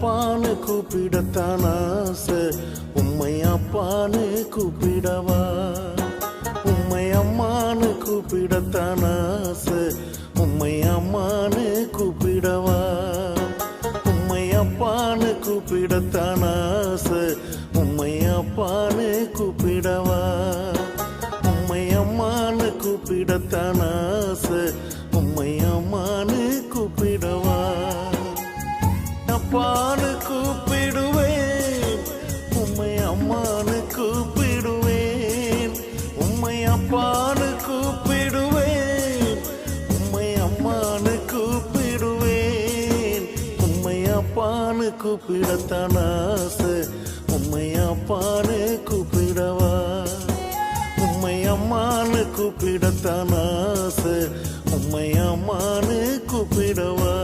அப்பான்னு கூப்பிடத்தான் ஆசை. உம்மை அப்பான்னு கூப்பிடவா? உம்மை அம்மான்னு கூப்பிடத்தான் ஆசை. உம்மை அம்மான்னு கூப்பிடவா? உம்மை அப்பான்னு கூப்பிடத்தான் ஆசை. உம்மை அப்பான்னு கூப்பிடவா? உம்மை அம்மான்னு கூப்பிடத்தான் ஆசை. அப்பான்னு கூப்பிடுவேன். உம்மை அம்மான்னு கூப்பிடுவேன். உம்மை அப்பான்னு கூப்பிடுவேன். உம்மை அம்மான்னு கூப்பிடுவேன். உம்மை அப்பான்னு கூப்பிடத்தான் ஆசை. உம்மை அப்பான்னு கூப்பிடவா? உம்மை அம்மான்னு கூப்பிடத்தான் ஆசை. உம்மை அம்மான்னு கூப்பிடவா?